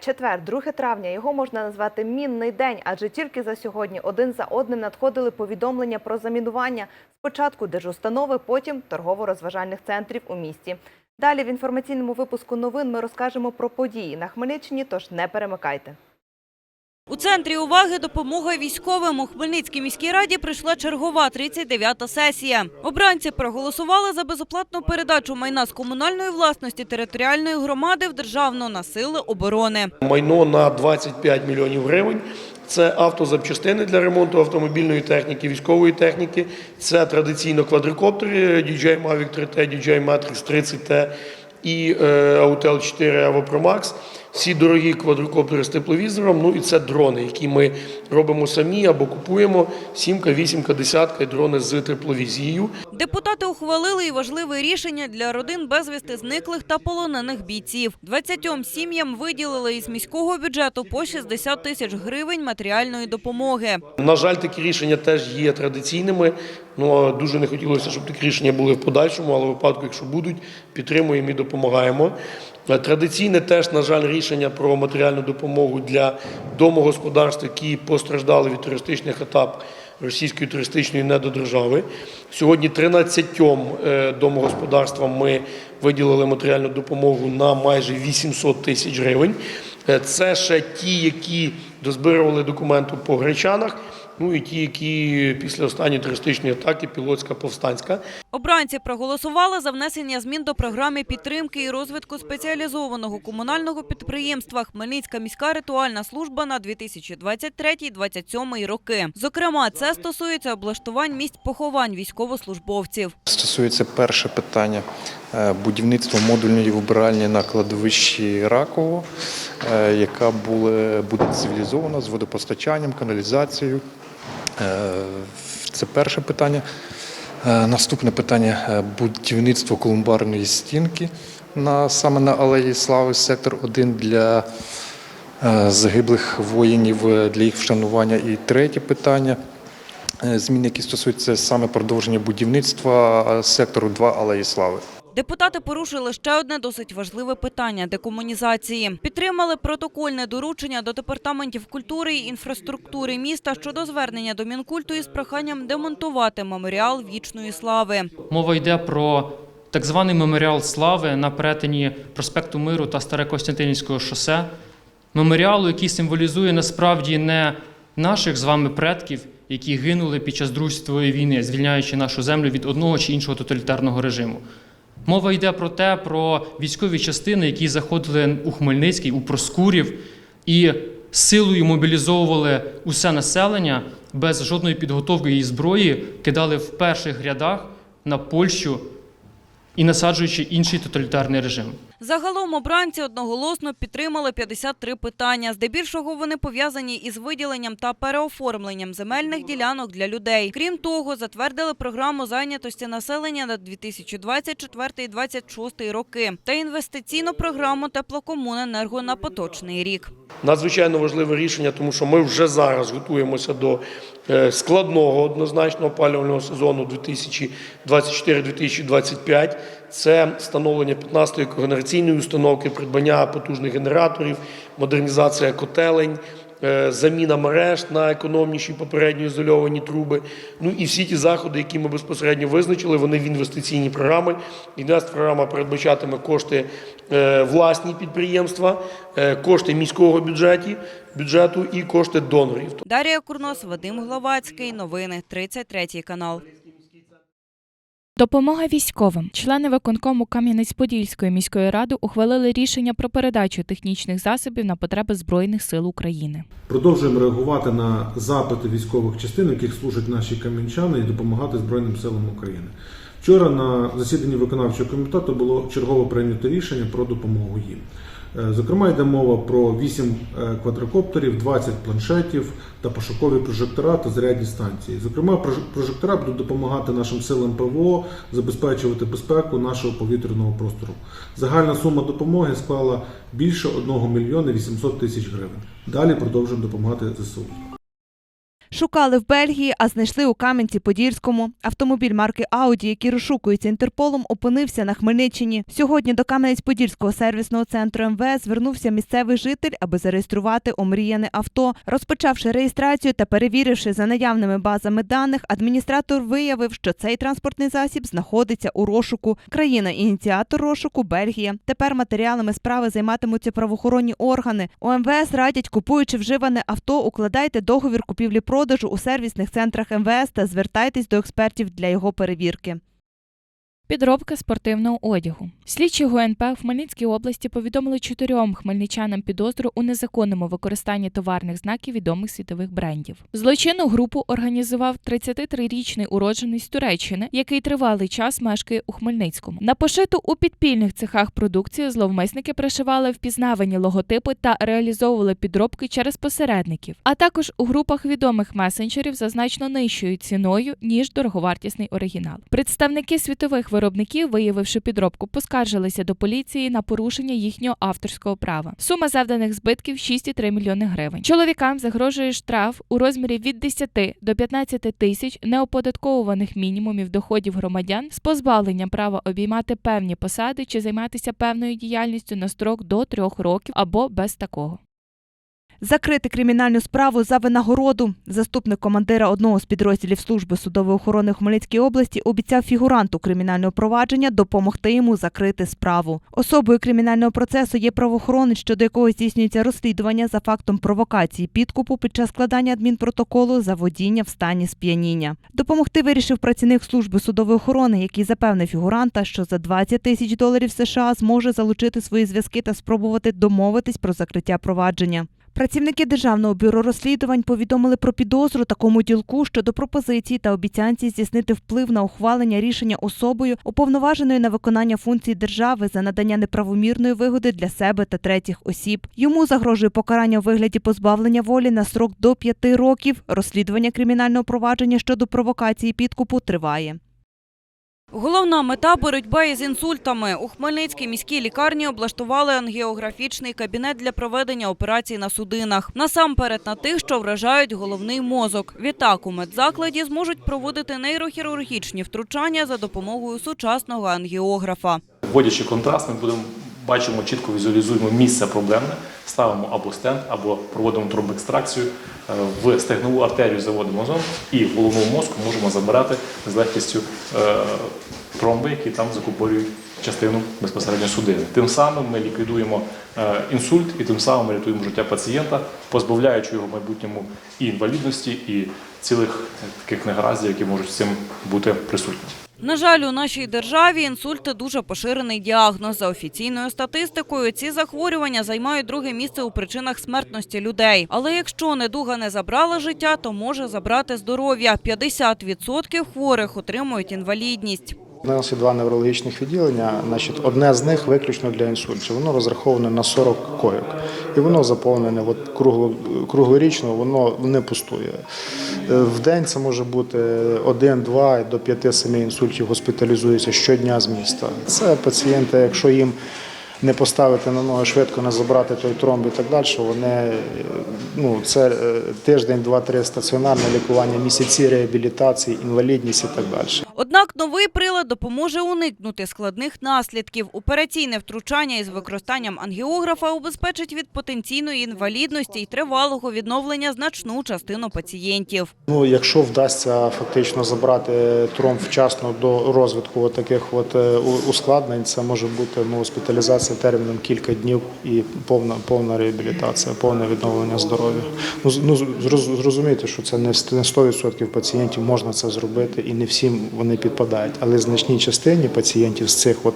Четвер, 2 травня. Його можна назвати мінний день, адже тільки за сьогодні один за одним надходили повідомлення про замінування. Спочатку держустанови, потім торгово-розважальних центрів у місті. Далі в інформаційному випуску новин ми розкажемо про події на Хмельниччині, тож не перемикайте. У центрі уваги допомога військовим у Хмельницькій міській раді прийшла чергова 39-та сесія. Обранці проголосували за безоплатну передачу майна з комунальної власності територіальної громади в державну на сили оборони. Майно на 25 мільйонів гривень. Це автозапчастини для ремонту автомобільної техніки, військової техніки. Це традиційно квадрокоптери DJI Mavic 3T, DJI Matrix 30T і е, Autel 4 Evo Pro Max. Всі дорогі квадрокоптери з тепловізором. Ну і це дрони, які ми робимо самі або купуємо. Сімка, вісімка, десятка і дрони з тепловізією. Депутати ухвалили і важливе рішення для родин безвісти зниклих та полонених бійців. 20 сім'ям виділили із міського бюджету по 60 тисяч гривень матеріальної допомоги. На жаль, такі рішення теж є традиційними. Ну дуже не хотілося, щоб такі рішення були в подальшому, але в випадку, якщо будуть, підтримуємо і допомагаємо. Е, Традиційне теж, на жаль, рішення про матеріальну допомогу для домогосподарств, які постраждали від терористичних атак російської туристичної недодержави. Сьогодні 13 е, домогосподарствам ми виділили матеріальну допомогу на майже 800 тисяч гривень. Е, Це ще ті, які дозбирували документи по гречанах, ну і ті, які після останньої терористичної атаки, пілотська повстанська. Обранці проголосували за внесення змін до програми підтримки і розвитку спеціалізованого комунального підприємства Хмельницька міська ритуальна служба на 2023-2027 роки. Зокрема, це стосується облаштувань місць поховань військовослужбовців. Стосується перше питання е, будівництва модульної вбиральні на кладовищі Раково, е, яка буде цивілізована з водопостачанням, каналізацією. Е, Це перше питання. Е, Наступне питання е, будівництво колумбарної стінки на саме на Алеї Слави, сектор 1 для загиблих воїнів для їх вшанування. І третє питання. Зміни, які стосуються саме продовження будівництва сектору 2 Алеї Слави. Депутати порушили ще одне досить важливе питання декомунізації. Підтримали протокольне доручення до департаментів культури і інфраструктури міста щодо звернення до Мінкульту із проханням демонтувати меморіал вічної слави. Мова йде про так званий меморіал слави на перетині проспекту Миру та Старокостянтинівського шосе. Меморіалу, який символізує насправді не наших з вами предків, які гинули під час Другої світової війни, звільняючи нашу землю від одного чи іншого тоталітарного режиму. Мова йде про те, про військові частини, які заходили у Хмельницький, у Проскурів і силою мобілізовували усе населення без жодної підготовки і зброї, кидали в перших рядах на Польщу і насаджуючи інший тоталітарний режим. Загалом обранці одноголосно підтримали 53 питання. Здебільшого вони пов'язані із виділенням та переоформленням земельних ділянок для людей. Крім того, затвердили програму зайнятості населення на 2024-2026 роки та інвестиційну програму теплокомуненерго на поточний рік. Надзвичайно важливе рішення, тому що ми вже зараз готуємося до е, складного однозначно опалювального сезону 2024-2025. Це встановлення 15-ї когенераційної установки, придбання потужних генераторів, модернізація котелень. е, Заміна мереж на економніші попередньо ізольовані труби. Ну і всі ті заходи, які ми безпосередньо визначили, вони в інвестиційні програми. Інвестпрограма передбачатиме кошти е, власні підприємства, е, кошти міського бюджету, бюджету і кошти донорів. Дар'я Курнос, Вадим Гловацький. Новини 33 канал. Допомога військовим. Члени виконкому Кам'янець-Подільської міської ради ухвалили рішення про передачу технічних засобів на потреби Збройних сил України. Продовжуємо реагувати на запити військових частин, яких служать наші кам'янчани, і допомагати Збройним силам України. Вчора на засіданні виконавчого комітету було чергово прийнято рішення про допомогу їм. Е, Зокрема, йде мова про 8 е, квадрокоптерів, 20 планшетів та пошукові прожектора та зарядні станції. Зокрема, прож- прожектора будуть допомагати нашим силам ПВО забезпечувати безпеку нашого повітряного простору. Загальна сума допомоги склала більше 1 мільйона 800 тисяч гривень. Далі продовжуємо допомагати ЗСУ. Шукали в Бельгії, а знайшли у Кам'янці-Подільському. Автомобіль марки Audi, який розшукується Інтерполом, опинився на Хмельниччині. Сьогодні до Кам'янець-Подільського сервісного центру МВС звернувся місцевий житель, аби зареєструвати омріяне авто. Розпочавши реєстрацію та перевіривши за наявними базами даних, адміністратор виявив, що цей транспортний засіб знаходиться у розшуку. Країна-ініціатор розшуку Бельгія. Тепер матеріалами справи займатимуться правоохоронні органи. У МВС радять, купуючи вживане авто, укладайте договір купівлі-продажу у сервісних центрах МВС та звертайтесь до експертів для його перевірки. Підробка спортивного одягу. Слідчі ГУНП в Хмельницькій області повідомили чотирьом хмельничанам підозру у незаконному використанні товарних знаків відомих світових брендів. Злочинну групу організував 33-річний уродженець Туреччини, який тривалий час мешкає у Хмельницькому. На пошиту у підпільних цехах продукції зловмисники пришивали впізнавані логотипи та реалізовували підробки через посередників, а також у групах відомих месенджерів за значно нижчою ціною ніж дороговартісний оригінал. Представники світових виробників, виявивши підробку, поскаржилися до поліції на порушення їхнього авторського права. Сума завданих збитків 6,3 мільйони гривень. Чоловікам загрожує штраф у розмірі від 10 до 15 тисяч неоподатковуваних мінімумів доходів громадян з позбавленням права обіймати певні посади чи займатися певною діяльністю на строк до трьох років або без такого. Закрити кримінальну справу за винагороду. Заступник командира одного з підрозділів служби судової охорони в Хмельницькій області обіцяв фігуранту кримінального провадження допомогти йому закрити справу. Особою кримінального процесу є правоохоронець, щодо якого здійснюється розслідування за фактом провокації підкупу під час складання адмінпротоколу за водіння в стані сп'яніння. Допомогти вирішив працівник служби судової охорони, який запевнив фігуранта, що за 20 тисяч доларів США зможе залучити свої зв'язки та спробувати домовитись про закриття провадження. Працівники Державного бюро розслідувань повідомили про підозру такому ділку щодо пропозиції та обіцянці здійснити вплив на ухвалення рішення особою, уповноваженою на виконання функцій держави за надання неправомірної вигоди для себе та третіх осіб. Йому загрожує покарання у вигляді позбавлення волі на срок до п'яти років. Розслідування кримінального провадження щодо провокації підкупу триває. Головна мета боротьба із інсультами. У Хмельницькій міській лікарні облаштували ангіографічний кабінет для проведення операцій на судинах. Насамперед на тих, що вражають головний мозок. Відтак у медзакладі зможуть проводити нейрохірургічні втручання за допомогою сучасного ангіографа. Вводячи контраст, ми будемо бачимо, чітко візуалізуємо місце проблемне, ставимо або стенд, або проводимо тромбекстракцію, в стегнову артерію заводимо зону і в головному мозку можемо забирати з легкістю е, тромби, які там закупорюють частину безпосередньо судини. Тим самим ми ліквідуємо е, інсульт і тим самим ми рятуємо життя пацієнта, позбавляючи його майбутньому і інвалідності, і цілих таких негараздів, які можуть з цим бути присутні. На жаль, у нашій державі інсульт – дуже поширений діагноз. За офіційною статистикою, ці захворювання займають друге місце у причинах смертності людей. Але якщо недуга не забрала життя, то може забрати здоров'я. 50% хворих отримують інвалідність. У нас є два неврологічних відділення. Значить, одне з них виключно для інсультів. Воно розраховане на 40 койок. І воно заповнене от, кругло, круглорічно, воно не пустує. Е, В день це може бути 1-2 до 5-7 інсультів госпіталізуються щодня з міста. Це пацієнти, якщо їм не поставити на ноги швидко, не забрати той тромб і так далі, вони ну, це е, тиждень, два-три стаціонарне лікування, місяці реабілітації, інвалідність і так далі. Однак новий прилад допоможе уникнути складних наслідків. Операційне втручання із використанням ангіографа убезпечить від потенційної інвалідності і тривалого відновлення значну частину пацієнтів. Ну, якщо вдасться фактично забрати тромб вчасно до розвитку от таких от е, ускладнень, це може бути ну, госпіталізація терміном кілька днів і повна, повна реабілітація, повне відновлення здоров'я. Ну, ну зроз- що це не 100% пацієнтів можна це зробити, і не всім вони підпадають. Але значній частині пацієнтів з цих от,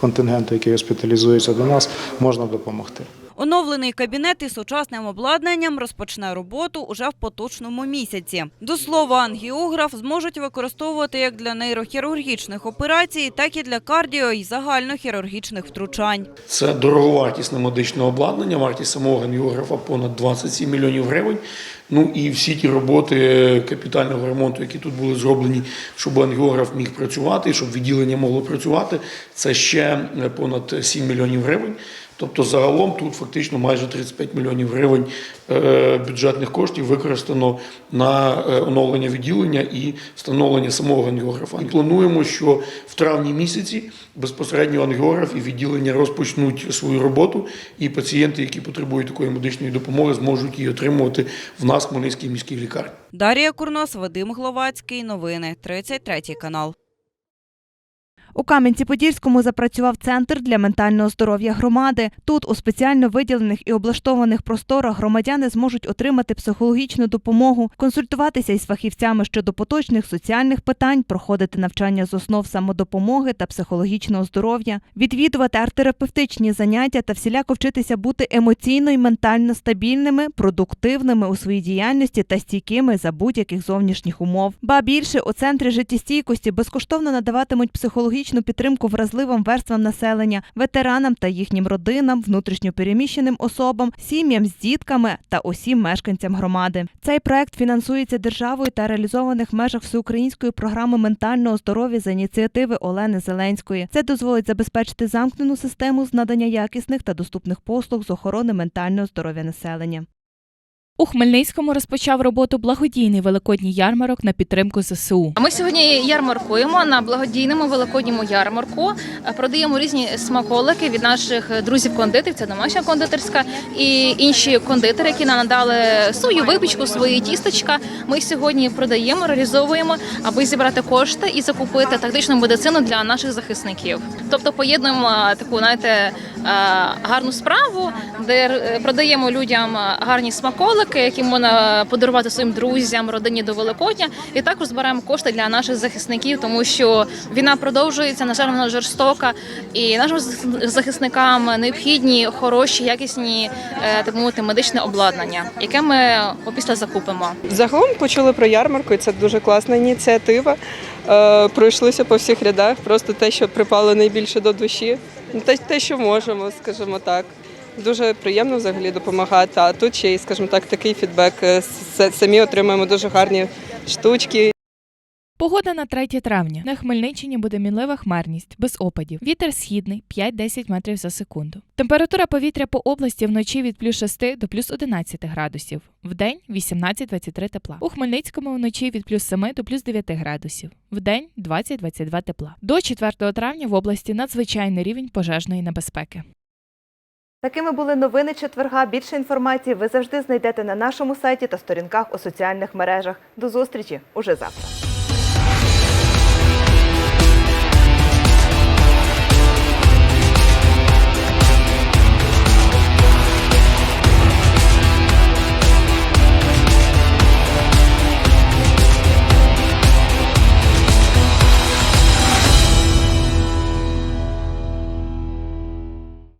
контингенту, які госпіталізуються до нас, можна допомогти. Оновлений кабінет із сучасним обладнанням розпочне роботу уже в поточному місяці. До слова, ангіограф зможуть використовувати як для нейрохірургічних операцій, так і для кардіо і загальнохірургічних втручань. Це дороговартісне медичне обладнання, вартість самого ангіографа понад 27 мільйонів гривень. Ну і всі ті роботи капітального ремонту, які тут були зроблені, щоб ангіограф міг працювати, щоб відділення могло працювати, це ще понад 7 мільйонів гривень. Тобто загалом тут фактично майже 35 мільйонів гривень е, бюджетних коштів використано на е, оновлення відділення і встановлення самого ангіографа. І плануємо, що в травні місяці безпосередньо ангіограф і відділення розпочнуть свою роботу, і пацієнти, які потребують такої медичної допомоги, зможуть її отримувати в нас, Хмельницькій міській лікарні. Дар'я Курнос, Вадим Гловацький. Новини 33 канал. У Кам'янці-Подільському запрацював центр для ментального здоров'я громади. Тут, у спеціально виділених і облаштованих просторах, громадяни зможуть отримати психологічну допомогу, консультуватися із фахівцями щодо поточних соціальних питань, проходити навчання з основ самодопомоги та психологічного здоров'я, відвідувати арт-терапевтичні заняття та всіляко вчитися бути емоційно і ментально стабільними, продуктивними у своїй діяльності та стійкими за будь-яких зовнішніх умов. Ба більше у центрі життєстійкості безкоштовно надаватимуть психологічну підтримку вразливим верствам населення, ветеранам та їхнім родинам, внутрішньопереміщеним особам, сім'ям з дітками та усім мешканцям громади. Цей проект фінансується державою та реалізованих в межах всеукраїнської програми ментального здоров'я за ініціативи Олени Зеленської. Це дозволить забезпечити замкнену систему з надання якісних та доступних послуг з охорони ментального здоров'я населення. У Хмельницькому розпочав роботу благодійний великодній ярмарок на підтримку ЗСУ. Ми сьогодні ярмаркуємо на благодійному великодньому ярмарку. Продаємо різні смаколики від наших друзів-кондитерів. Це домашня кондитерська і інші кондитери, які нам надали свою випічку, свої тістечка. Ми сьогодні продаємо, реалізовуємо, аби зібрати кошти і закупити тактичну медицину для наших захисників. Тобто поєднуємо таку, знаєте, гарну справу, де е, продаємо людям гарні смаколики, які можна подарувати своїм друзям, родині до Великодня, і також збираємо кошти для наших захисників, тому що війна продовжується, на жаль, вона жорстока, і нашим захисникам необхідні хороші, якісні е, так мовити, медичне обладнання, яке ми опісля закупимо. Загалом почули про ярмарку, і це дуже класна ініціатива. Е, пройшлися по всіх рядах, просто те, що припало найбільше до душі. Ну, Те, те, що можемо, скажімо так. Дуже приємно взагалі допомагати. А тут ще й, скажімо так, такий фідбек. Е, Самі отримуємо дуже гарні штучки. Погода на 3 травня. На Хмельниччині буде мінлива хмарність, без опадів. Вітер східний 5-10 метрів за секунду. Температура повітря по області вночі від плюс 6 до плюс 11 градусів. Вдень 18-23 тепла. У Хмельницькому вночі від плюс 7 до плюс 9 градусів. Вдень 20-22 тепла. До 4 травня в області надзвичайний рівень пожежної небезпеки. Такими були новини четверга. Більше інформації ви завжди знайдете на нашому сайті та сторінках у соціальних мережах. До зустрічі уже завтра.